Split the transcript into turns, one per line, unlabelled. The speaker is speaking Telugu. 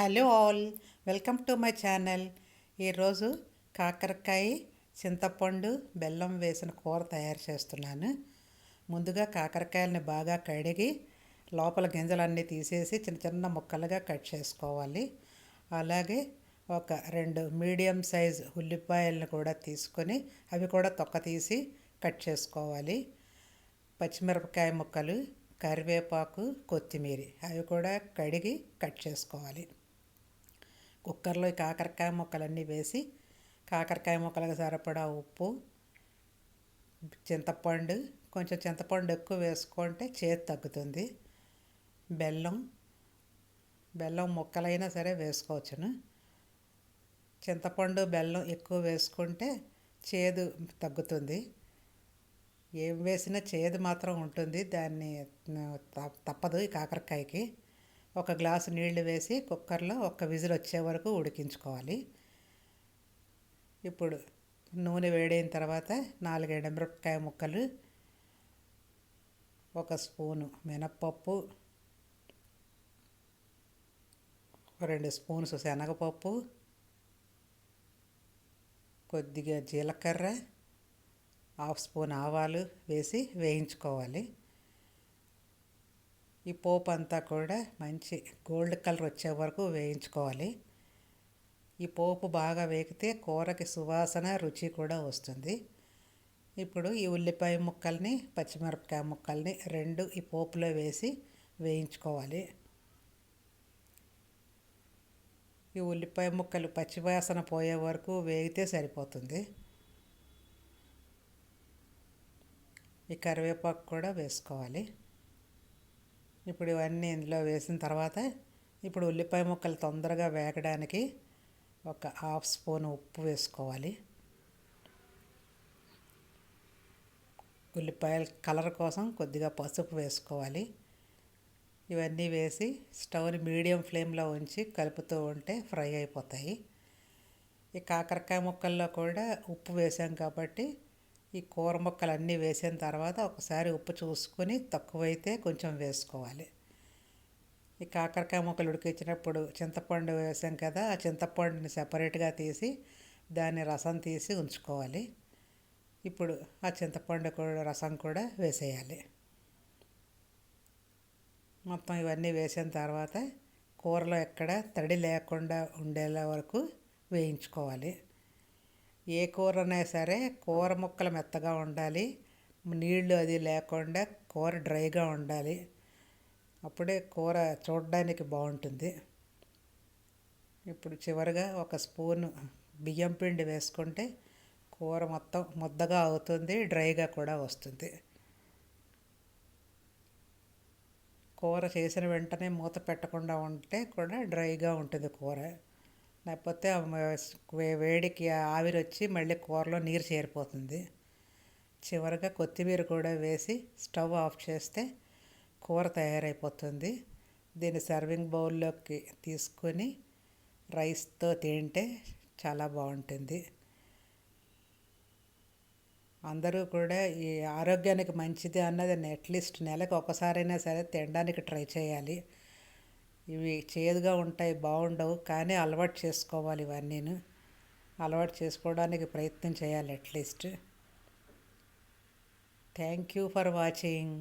Hello all welcome to my channel. ఈరోజు కాకరకాయ చింతపండు బెల్లం వేసిన కూర తయారు చేస్తున్నాను. ముందుగా కాకరకాయలని బాగా కడిగి లోపల గింజలన్నీ తీసేసి చిన్న చిన్న ముక్కలుగా కట్ చేసుకోవాలి. అలాగే ఒక రెండు మీడియం సైజ్ ఉల్లిపాయలను కూడా తీసుకొని అవి కూడా తొక్క తీసి కట్ చేసుకోవాలి. పచ్చిమిరపకాయ ముక్కలు కరివేపాకు కొత్తిమీర అవి కూడా కడిగి కట్ చేసుకోవాలి. కుక్కర్లో కాకరకాయ ముక్కలన్నీ వేసి కాకరకాయ ముక్కలకు సరిపడా ఉప్పు చింతపండు కొంచెం చింతపండు ఎక్కువ వేసుకుంటే చేతి తగ్గుతుంది. బెల్లం బెల్లం ముక్కలైనా సరే వేసుకోవచ్చును. చింతపండు బెల్లం ఎక్కువ వేసుకుంటే చేదు తగ్గుతుంది. ఏం వేసినా చేదు మాత్రం ఉంటుంది. దాన్ని తప్పదు ఈ కాకరకాయకి. ఒక గ్లాసు నీళ్ళు వేసి కుక్కర్లో ఒక విజిల్ వచ్చే వరకు ఉడికించుకోవాలి. ఇప్పుడు నూనె వేడైన తర్వాత నాలుగైదు మిరపకాయ ముక్కలు ఒక స్పూను మినప్పప్పు రెండు స్పూన్స్ శనగపప్పు కొద్దిగా జీలకర్ర హాఫ్ స్పూన్ ఆవాలు వేసి వేయించుకోవాలి. ఈ పోపు అంతా కూడా మంచి గోల్డ్ కలర్ వచ్చే వరకు వేయించుకోవాలి. ఈ పోపు బాగా వేగితే కూరకి సువాసన రుచి కూడా వస్తుంది. ఇప్పుడు ఈ ఉల్లిపాయ ముక్కల్ని పచ్చిమిరపకాయ ముక్కల్ని రెండు ఈ పోపులో వేసి వేయించుకోవాలి. ఈ ఉల్లిపాయ ముక్కలు పచ్చివాసన పోయే వరకు వేగితే సరిపోతుంది. ఈ కరివేపాకు కూడా వేసుకోవాలి. ఇప్పుడు ఇవన్నీ ఇందులో వేసిన తర్వాత ఇప్పుడు ఉల్లిపాయ ముక్కలు తొందరగా వేగడానికి ఒక హాఫ్ స్పూన్ ఉప్పు వేసుకోవాలి. ఉల్లిపాయల కలర్ కోసం కొద్దిగా పసుపు వేసుకోవాలి. ఇవన్నీ వేసి స్టవ్ని మీడియం ఫ్లేమ్లో ఉంచి కలుపుతూ ఉంటే ఫ్రై అయిపోతాయి. ఈ కాకరకాయ ముక్కల్లో కూడా ఉప్పు వేసాం కాబట్టి ఈ కూర ముక్కలు అన్నీ వేసిన తర్వాత ఒకసారి ఉప్పు చూసుకొని తక్కువైతే కొంచెం వేసుకోవాలి. ఈ కాకరకాయ ముక్కలు ఉడికించినప్పుడు చింతపండు వేసాం కదా ఆ చింతపండుని సెపరేట్గా తీసి దాన్ని రసం తీసి ఉంచుకోవాలి. ఇప్పుడు ఆ చింతపండు కూడా రసం కూడా వేసేయాలి. మొత్తం ఇవన్నీ వేసిన తర్వాత కూరలో ఎక్కడ తడి లేకుండా ఉండేలా వరకు వేయించుకోవాలి. ఏ కూరనే సరే కూర ముక్కలు మెత్తగా ఉండాలి. నీళ్ళు అది లేకుండా కూర డ్రైగా ఉండాలి. అప్పుడే కూర చూడడానికి బాగుంటుంది. ఇప్పుడు చివరిగా ఒక స్పూన్ బియ్యం పిండి వేసుకుంటే కూర మొత్తం ముద్దగా అవుతుంది డ్రైగా కూడా వస్తుంది. కూర చేసిన వెంటనే మూత పెట్టకుండా ఉంటే కూడా డ్రైగా ఉంటుంది కూర. లేకపోతే వేడికి ఆవిరి వచ్చి మళ్ళీ కూరలో నీరు చేరిపోతుంది. చివరిగా కొత్తిమీర కూడా వేసి స్టవ్ ఆఫ్ చేస్తే కూర తయారైపోతుంది. దీన్ని సర్వింగ్ బౌల్లోకి తీసుకొని రైస్తో తింటే చాలా బాగుంటుంది. అందరూ కూడా ఈ ఆరోగ్యానికి మంచిది అన్నది అట్లీస్ట్ నెలకు ఒకసారైనా సరే తినడానికి ట్రై చేయాలి. ఇవి చేదుగా ఉంటాయి బాగుండవు కానీ అలవాటు చేసుకోవాలి ఇవన్నీను. అలవాటు చేసుకోవడానికి ప్రయత్నం చేయాలి at least. Thank you for watching.